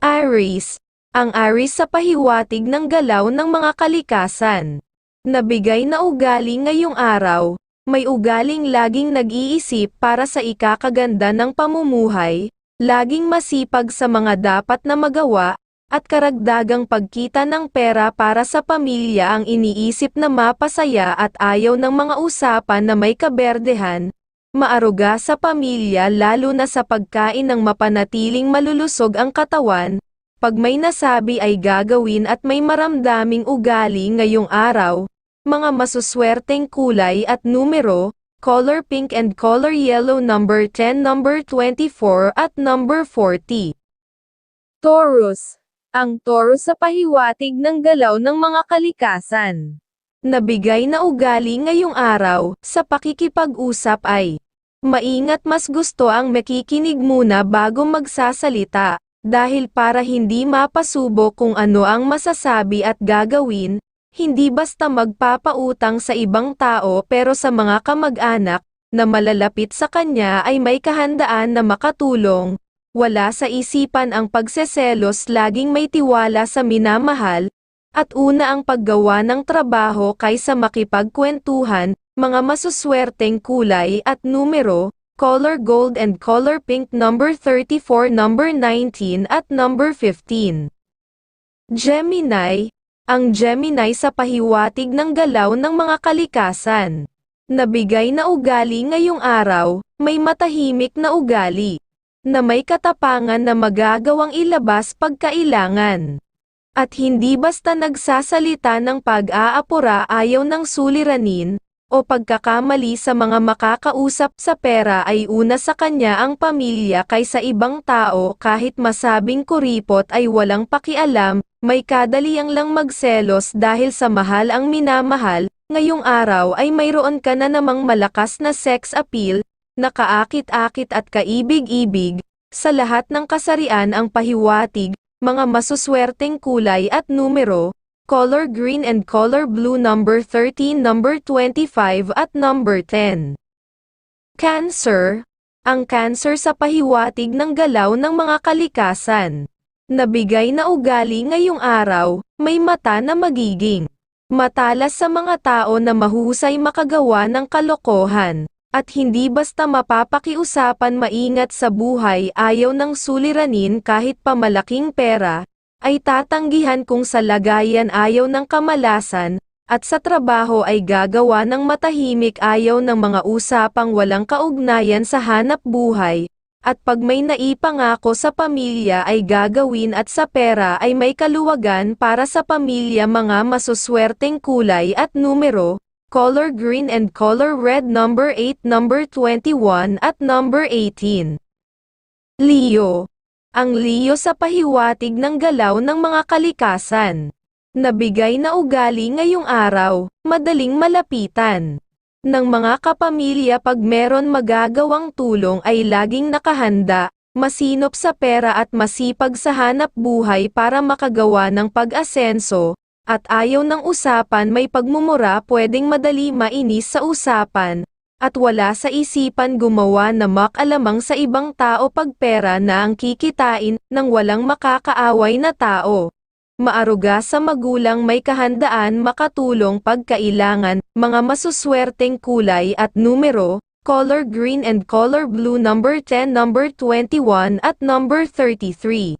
Aries, ang Aries sa pahiwatig ng galaw ng mga kalikasan. Nabigay na ugali ngayong araw, may ugaling laging nag-iisip para sa ikakaganda ng pamumuhay, laging masipag sa mga dapat na magawa, at karagdagang pagkita ng pera para sa pamilya ang iniisip na mapasaya at ayaw ng mga usapan na may kaberdehan, maaruga sa pamilya lalo na sa pagkain ng mapanatiling malulusog ang katawan, pag may nasabi ay gagawin at may maramdaming ugali ngayong araw, mga masuswerteng kulay at numero, color pink and color yellow number 10 number 24 at number 40. Taurus. Ang Taurus sa pahiwatig ng galaw ng mga kalikasan. Nabigay na ugali ngayong araw, sa pakikipag-usap ay, maingat mas gusto ang makikinig muna bago magsasalita, dahil para hindi mapasubo kung ano ang masasabi at gagawin, hindi basta magpapautang sa ibang tao pero sa mga kamag-anak, na malalapit sa kanya ay may kahandaan na makatulong, wala sa isipan ang pagseselos laging may tiwala sa minamahal, at una ang paggawa ng trabaho kaysa makipagkwentuhan, mga masuswerteng kulay at numero, color gold and color pink number 34 number 19 at number 15. Gemini, ang Gemini sa pahiwatig ng galaw ng mga kalikasan. Nabigay na ugali ngayong araw, may matahimik na ugali na may katapangan na magagawang ilabas pagkailangan. At hindi basta nagsasalita ng pag-aapura ayaw ng suliranin, o pagkakamali sa mga makakausap sa pera ay una sa kanya ang pamilya kaysa ibang tao. Kahit masabing kuripot ay walang pakialam, may kadaliang lang magselos dahil sa mahal ang minamahal, ngayong araw ay mayroon ka na namang malakas na sex appeal, nakaakit-akit at kaibig-ibig, sa lahat ng kasarian ang pahiwatig, mga masuswerteng kulay at numero, color green and color blue number 13 number 25 at number 10. Cancer, ang cancer sa pahiwatig ng galaw ng mga kalikasan. Nabigay na ugali ngayong araw, may mata na magiging matalas sa mga tao na mahusay makagawa ng kalokohan, at hindi basta mapapakiusapan maingat sa buhay ayaw ng suliranin kahit pamalaking pera, ay tatanggihan kung sa lagayan ayaw ng kamalasan, at sa trabaho ay gagawa ng matahimik ayaw ng mga usapang walang kaugnayan sa hanap buhay, at pag may naipangako sa pamilya ay gagawin at sa pera ay may kaluwagan para sa pamilya mga masuswerteng kulay at numero, color green and color red number 8 number 21 at number 18. Leo. Ang Leo sa pahiwatig ng galaw ng mga kalikasan. Nabigay na ugali ngayong araw, madaling malapitan. Ng mga kapamilya pag meron magagawang tulong ay laging nakahanda, masinop sa pera at masipag sa hanap buhay para makagawa ng pag-asenso, at ayaw ng usapan may pagmumura pwedeng madali mainis sa usapan, at wala sa isipan gumawa na makalamang sa ibang tao pag pera na ang kikitain ng walang makakaaway na tao. Maaruga sa magulang may kahandaan makatulong pagkailangan, mga masuswerteng kulay at numero, color green and color blue number 10 number 21 at number 33.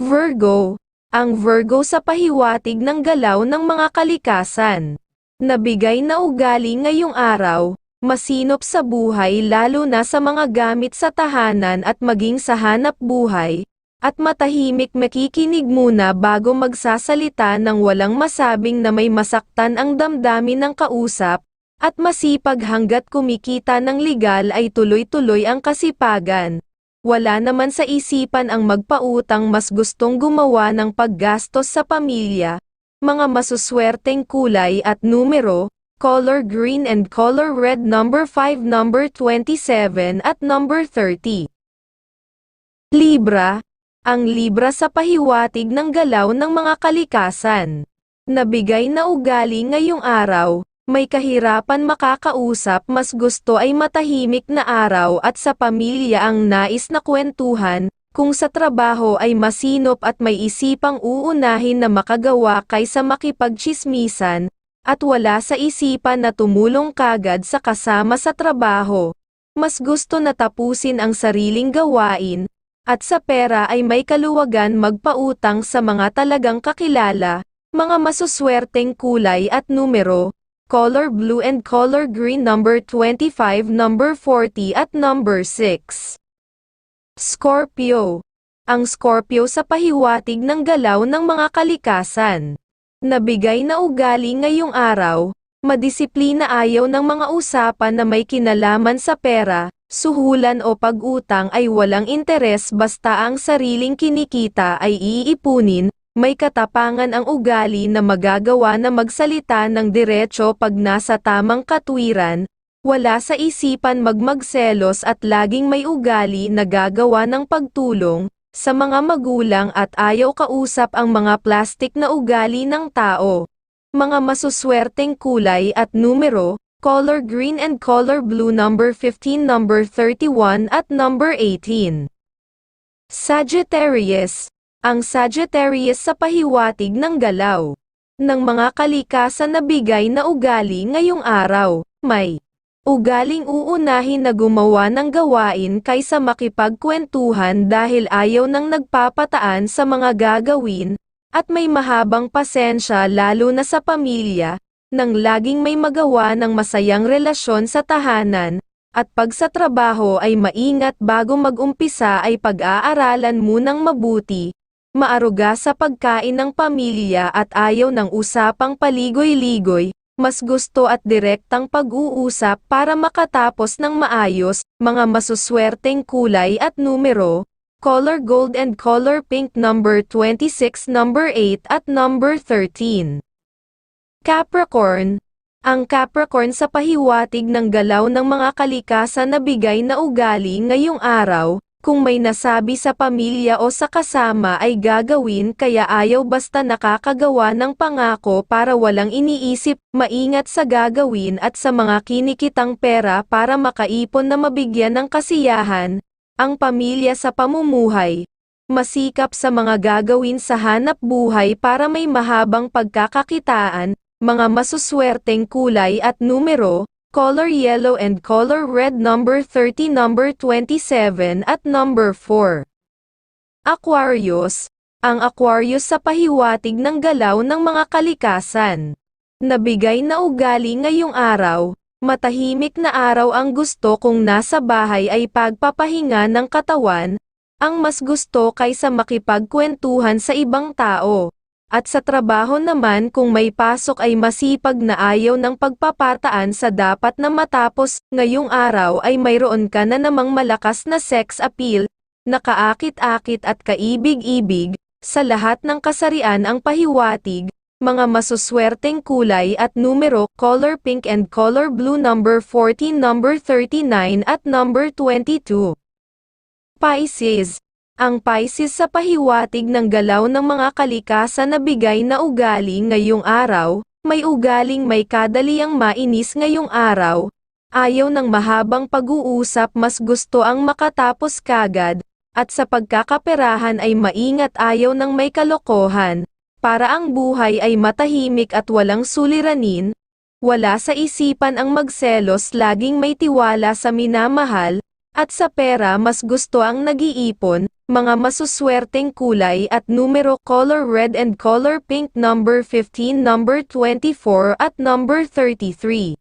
Virgo ang Virgo sa pahiwatig ng galaw ng mga kalikasan. Nabigay na ugali ngayong araw, masinop sa buhay lalo na sa mga gamit sa tahanan at maging sa hanap buhay, at matahimik makikinig muna bago magsasalita ng walang masabing na may masaktan ang damdamin ng kausap, at masipag hanggat kumikita ng legal ay tuloy-tuloy ang kasipagan. Wala naman sa isipan ang magpautang mas gustong gumawa ng paggastos sa pamilya, mga masuswerteng kulay at numero, color green and color red number 5 number 27 at number 30. Libra, ang Libra sa pahiwatig ng galaw ng mga kalikasan. Nabigay na ugali ngayong araw, may kahirapan makakausap mas gusto ay matahimik na araw at sa pamilya ang nais na kwentuhan, Kung sa trabaho ay masinop at may isipang uunahin na makagawa kaysa makipagchismisan, at wala sa isipan na tumulong kagad sa kasama sa trabaho, mas gusto na tapusin ang sariling gawain, at sa pera ay may kaluwagan magpautang sa mga talagang kakilala, mga masuswerteng kulay at numero, color blue and color green number 25, number 40 at number 6. Scorpio. Ang Scorpio sa pahiwatig ng galaw ng mga kalikasan. Nabigay na ugali ngayong araw, madisiplina ayaw ng mga usapan na may kinalaman sa pera, suhulan o pag-utang ay walang interes basta ang sariling kinikita ay iipunin, may katapangan ang ugali na magagawa na magsalita ng diretso pag nasa tamang katwiran, wala sa isipan magmagselos at laging may ugali na gagawa ng pagtulong, sa mga magulang at ayaw kausap ang mga plastik na ugali ng tao. Mga masuswerteng kulay at numero, color green and color blue number 15 number 31 at number 18. Sagittarius. Ang Sagittarius sa pahiwatig ng galaw ng mga kalikasan na bigay na ugali ngayong araw, may ugaling uunahin na gumawa ng gawain kaysa makipagkwentuhan dahil ayaw nang nagpapataan sa mga gagawin, at may mahabang pasensya lalo na sa pamilya, nang laging may magawa ng masayang relasyon sa tahanan, at pag sa trabaho ay maingat bago mag-umpisa ay pag-aaralan munang mabuti, maaruga sa pagkain ng pamilya at ayaw ng usapang paligoy-ligoy, mas gusto at direktang pag-uusap para makatapos ng maayos, mga masuswerteng kulay at numero, color gold and color pink number 26 number 8 at number 13. Capricorn, ang Capricorn sa pahiwatig ng galaw ng mga kalikasan na bigay na ugali ngayong araw, kung may nasabi sa pamilya o sa kasama ay gagawin kaya ayaw basta nakakagawa ng pangako para walang iniisip, maingat sa gagawin at sa mga kinikitang pera para makaipon na mabigyan ng kasiyahan, ang pamilya sa pamumuhay, masikap sa mga gagawin sa hanap buhay para may mahabang pagkakakitaan, mga masuswerteng kulay at numero, color yellow and color red number 30 number 27 at number 4. Aquarius, ang Aquarius sa pahiwatig ng galaw ng mga kalikasan. Nabigay na ugali ngayong araw, matahimik na araw ang gusto kung nasa bahay ay pagpapahinga ng katawan, ang mas gusto kaysa makipagkwentuhan sa ibang tao. At sa trabaho naman kung may pasok ay masipag na ayaw ng pagpapataan sa dapat na matapos, ngayong araw ay mayroon ka na namang malakas na sex appeal, nakaakit-akit at kaibig-ibig, sa lahat ng kasarian ang pahiwatig, mga masuswerteng kulay at numero, color pink and color blue number 14 number 39 at number 22. Pisces ang Pisces sa pahiwatig ng galaw ng mga kalikasan na bigay na ugali ngayong araw, may ugaling may kadaliang mainis ngayong araw, ayaw ng mahabang pag-uusap mas gusto ang makatapos kagad, at sa pagkakaperahan ay maingat ayaw ng may kalokohan, para ang buhay ay matahimik at walang suliranin, wala sa isipan ang magselos laging may tiwala sa minamahal, at sa pera mas gusto ang nag-iipon, mga masuswerteng kulay at numero color red and color pink number 15 number 24 at number 33.